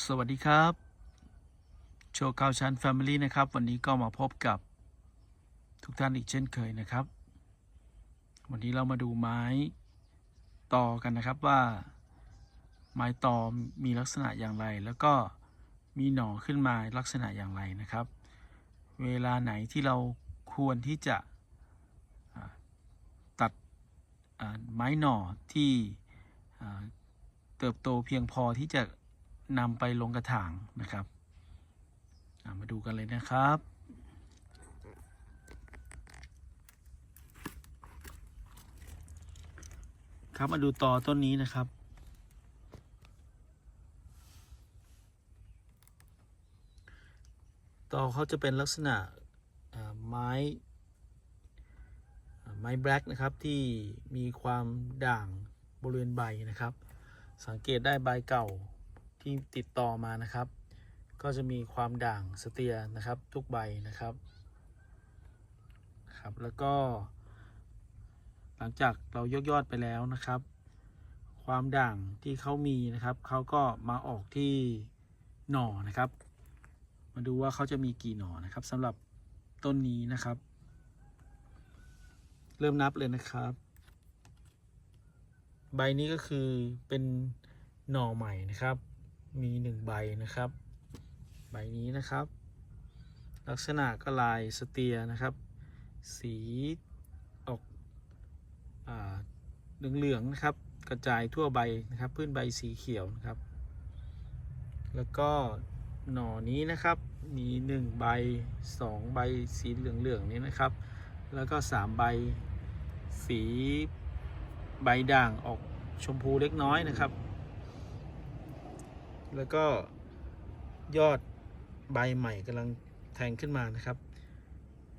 สวัสดีครับโชว์ข่าวชันแฟมิลี่นะครับ วันนี้ก็มาพบกับทุกท่านอีกเช่นเคยนะครับ วันนี้เรามาดูไม้ต่อกันนะครับว่า ไม้ต่อมีลักษณะอย่างไร แล้วก็มีหน่อขึ้นมาลักษณะอย่างไรนะครับ เวลาไหนที่เราควรที่จะตัดไม้หน่อที่เติบโตเพียงพอที่จะ นำไปลงกระถางนะครับมาดูกันเลยนะครับ ครับมาดูต่อต้นนี้นะครับ ต่อเขาจะเป็นลักษณะไม้ไม้แบล็กนะครับที่มีความด่างบริเวณใบนะครับ สังเกตได้ใบเก่า ที่ติดต่อมานะครับ ก็จะมีความด่างสเตียนะครับ ทุกใบนะครับครับ แล้วก็ หลังจากเรายกยอดไปแล้วนะครับ ความด่างที่เขามีนะครับเขาก็มาออกที่หน่อนะครับ มาดูว่าเขาจะมีกี่หน่อนะครับสำหรับต้นนี้นะครับ เริ่มนับเลยนะครับ ใบนี้ก็คือเป็นหน่อใหม่นะครับ มีหนึ่งใบนะครับ ใบนี้นะครับ ลักษณะก็ลายสเตียนะครับ สีออกอเหลืองๆนะครับ กระจายทั่วใบนะครับ พื้นใบสีเขียวนะครับ แล้วก็หน่อนี้นะครับมีหนึ่งใบสองใบสีเหลืองๆนี้นะครับ แล้วก็สามใบสีใบด่างออกชมพูเล็กน้อยนะครับ แล้วก็ยอดใบใหม่กำลังแทงขึ้นมานะครับ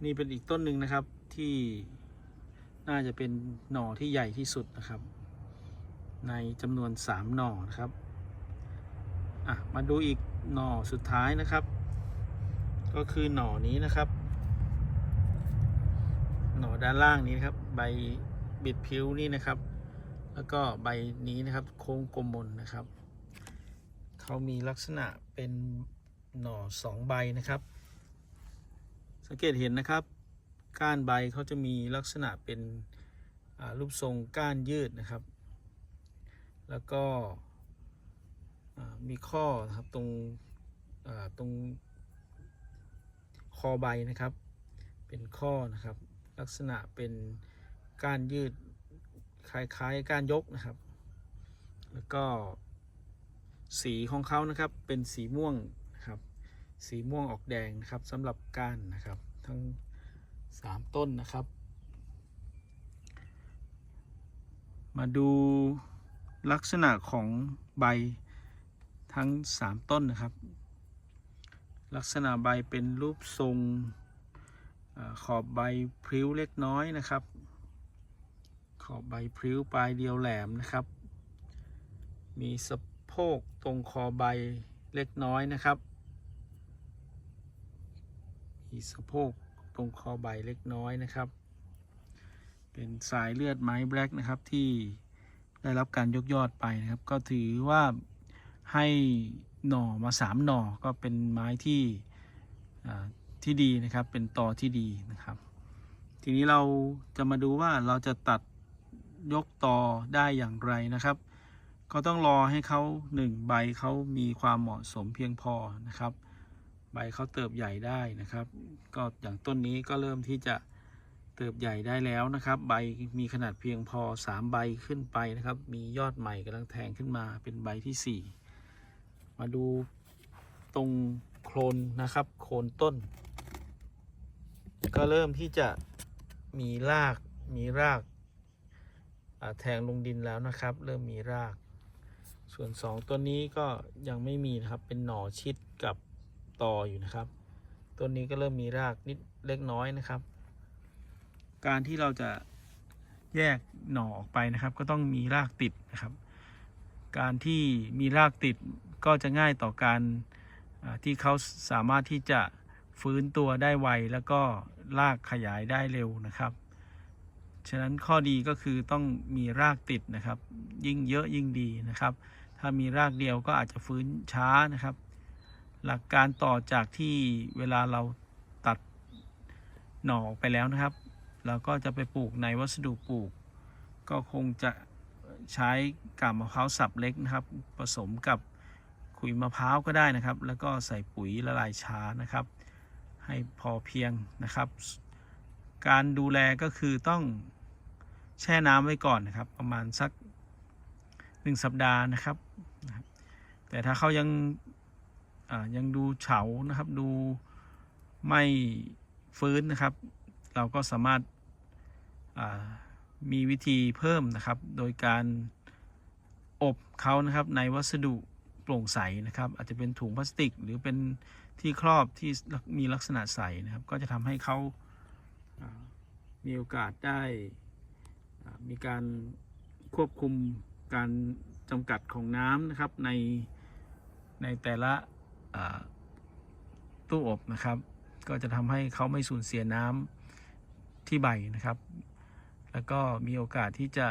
นี่เป็นอีกต้นหนึ่งนะครับที่น่าจะเป็นหน่อที่ใหญ่ที่สุดนะครับ ในจำนวน 3 หน่อนะครับอะมาดูอีกหน่อสุดท้ายนะครับ ก็คือหน่อนี้นะครับ หน่อด้านล่างนี้นะครับ ใบบิดผิวนี่นะครับ แล้วก็ใบนี้นะครับ โค้งกลมมนนะครับ เขามีลักษณะเป็นหน่อสองใบนะครับ สังเกตเห็นนะครับ ก้านใบเขาจะมีลักษณะเป็นรูปทรงก้านยืดนะครับ แล้วก็มีข้อนะครับตรงตรงคอใบนะครับ เป็นข้อนะครับ ลักษณะเป็นก้านยืดคล้ายๆก้านยกนะครับ แล้วก็ สีของเขานะครับเป็นสีม่วงนะครับ สีม่วงออกแดงนะครับสำหรับก้านนะครับ ทั้ง 3 ต้นนะครับ มาดูลักษณะของใบทั้ง 3 ต้นนะครับ ลักษณะใบเป็นรูปทรงขอบใบพริ้วเล็กน้อยนะครับ ขอบใบพริ้วปลายเดียวแหลมนะครับ มีสะ โพกตรงคอใบเล็กน้อยนะครับ มีสะโพกตรงคอใบเล็กน้อยนะครับ เป็นสายเลือดไม้แบล็กนะครับที่ได้รับการยกยอดไปนะครับ ก็ถือว่าให้หน่อมาสามหน่อก็เป็นไม้ที่ที่ดีนะครับเป็นตอที่ดีนะครับ ทีนี้เราจะมาดูว่าเราจะตัดยกตอได้อย่างไรนะครับ ก็ต้องรอให้เขาหนึ่งใบเขามีความเหมาะสมเพียงพอนะครับ ใบเขาเติบใหญ่ได้นะครับ ก็อย่างต้นนี้ก็เริ่มที่จะเติบใหญ่ได้แล้วนะครับ ใบมีขนาดเพียงพอ 3 ใบขึ้นไปนะครับ มียอดใหม่กำลังแทงขึ้นมาเป็นใบที่ 4 มาดูตรงโคลนนะครับ โคนต้น ก็เริ่มที่จะมีรากมีรากแทงลงดินแล้วนะครับ เริ่มมีราก ส่วน 2ต้นนี้ก็ยังไม่มีนะครับ เป็นหน่อชิดกับตออยู่นะครับ ต้นนี้ก็เริ่มมีรากนิดเล็กน้อยนะครับ การที่เราจะแยกหน่อออกไปนะครับ ก็ต้องมีรากติดนะครับ การที่มีรากติดก็จะง่ายต่อการที่เขาสามารถที่จะฟื้นตัวได้ไวแล้วก็รากขยายได้เร็วนะครับ ฉะนั้นข้อดีก็คือต้องมีรากติดนะครับ ยิ่งเยอะยิ่งดีนะครับ ถ้ามีรากเดียวก็อาจจะฟื้นช้านะครับ หลักการต่อจากที่เวลาเราตัดหน่อออกไปแล้วนะครับเราก็จะไปปลูกในวัสดุปลูก ก็คงจะใช้กาบมะพร้าวสับเล็กนะครับ ผสมกับขุยมะพร้าวก็ได้นะครับ แล้วก็ใส่ปุ๋ยละลายช้านะครับ ให้พอเพียงนะครับ การดูแลก็คือต้องแช่น้ำไว้ก่อนนะครับ ประมาณสักหนึ่งสัปดาห์นะครับ แต่ถ้าเขายังยังดูเฉานะครับ ดูไม่ฟื้นนะครับ เราก็สามารถามีวิธีเพิ่มนะครับ โดยการอบเขานะครับในวัสดุโปร่งใสนะครับ อาจจะเป็นถุงพลาสติก หรือเป็นที่ครอบที่มีลักษณะใสนะครับ ก็จะทำให้เขาามีโอกาสได้มีการควบคุมการจำกัดของน้ำนะครับใน ในแต่ละตู้อบนะครับ ก็จะทำให้เขาไม่สูญเสียน้ำที่ใบนะครับ แล้วก็มีโอกาสที่จะ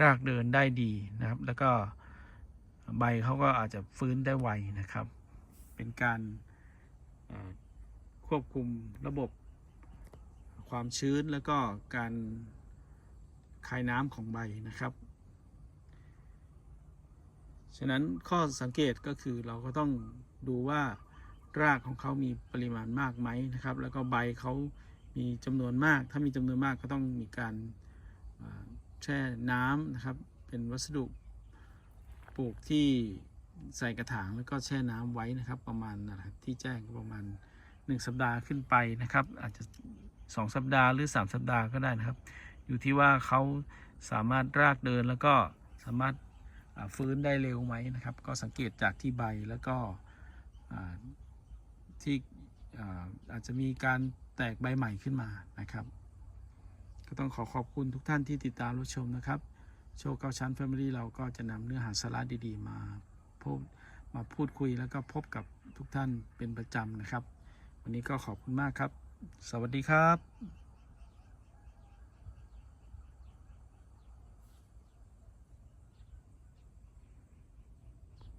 รากเดินได้ดีนะครับ แล้วก็ใบเขาก็อาจจะฟื้นได้ไวนะครับ เป็นการควบคุมระบบความชื้นแล้วก็การคายน้ำของใบนะครับ ฉะนั้นข้อสังเกตก็คือเราก็ต้องดูว่ารากของเขามีปริมาณมากไหมนะครับ แล้วก็ใบเขามีจำนวนมาก ถ้ามีจำนวนมากก็ต้องมีการแช่น้ำนะครับ เป็นวัสดุปลูกที่ใส่กระถางแล้วก็แช่น้ำไว้นะครับ ประมาณนะครับที่แจ้งก็ประมาณ 1 สัปดาห์ขึ้นไปนะครับ อาจจะ 2 สัปดาห์หรือ 3 สัปดาห์ก็ได้นะครับ อยู่ที่ว่าเขาสามารถรากเดินแล้วก็สามารถ ฟื้นได้เร็วไหมนะครับ ก็สังเกตจากที่ใบแล้วก็ที่อาจจะมีการแตกใบใหม่ขึ้นมานะครับ ก็ต้องขอขอบคุณทุกท่านที่ติดตามรับชมนะครับ โชว์เก้าชั้น Family เราก็จะนำเนื้อหาสาระดีๆ มาพบมาพูดคุยแล้วก็พบกับทุกท่านเป็นประจำนะครับ วันนี้ก็ขอบคุณมากครับ สวัสดีครับ